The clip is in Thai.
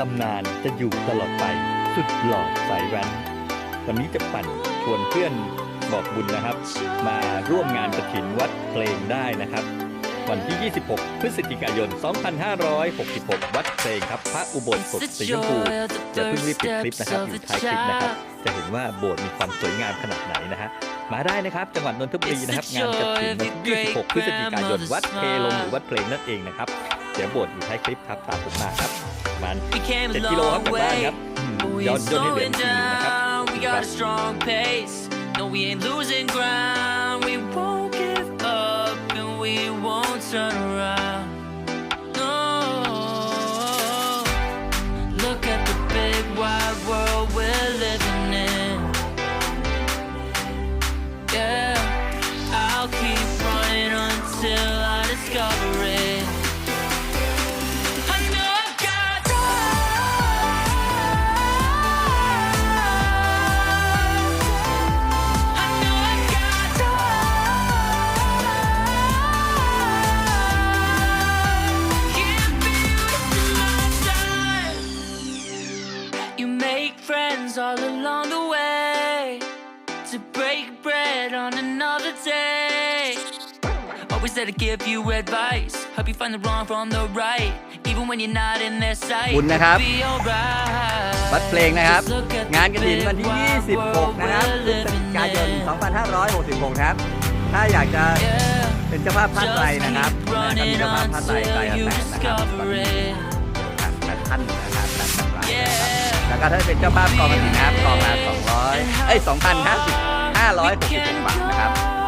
ตำนานจะอยู่ตลอดไป สุดหล่อสายแว้นวันนี้จะปั่นชวนเพื่อนบอกบุญนะครับ มาร่วมงานกระถินวัดเพลงได้นะครับ วันที่ 26 พฤศจิกายน 2566 วัดเพลงครับ พระอุโบสถสีชมพูอย่าเพิ่งรีบปิดคลิปนะครับอยู่ท้ายคลิปนะครับ จะเห็นว่าโบสถ์มีความสวยงามขนาดไหนนะฮะมาได้นะครับ จังหวัดนนทบุรีนะครับ งานกระถินวันที่26 พฤศจิกายน วัดเพลงหรือวัดเพลงนั่นเองนะครับ เดี๋ยวโบสถ์อยู่ท้ายคลิปครับ ตามผมมาครับ ประมัน We came a 7กิโลครับ long จากบ้าน way, ครับอืม but we ย้อน ain't ย่นให้เหลือ slowing ทีนึงนะครับ make friends all along the way to break bread on another day. Always there to give you advice. Help you find the wrong from the right. Even when you're not in their sight. บุญนะครับ Be alright. วัดเพลงนะครับ Just look at the งานกระถินวันที่ big wide 26 นะครับ world พฤ we're ศจิ living กายน in. 2566ครับ ถ้าอยากจะ Yeah. เป็นเจ้าภาพผ้าไตรนะครับนะก็มี Running เจ้าภาพผ้าไตรไตร until ละ you แปดนะครับ discover it. แปดท่านนะครับแปดท่านรายนะครับ Yeah. แล้ว ก็ได้เป็นเจ้าภาพกองกระถิ่นครับกองละ200เอ้ย2,050 566บาทนะครับ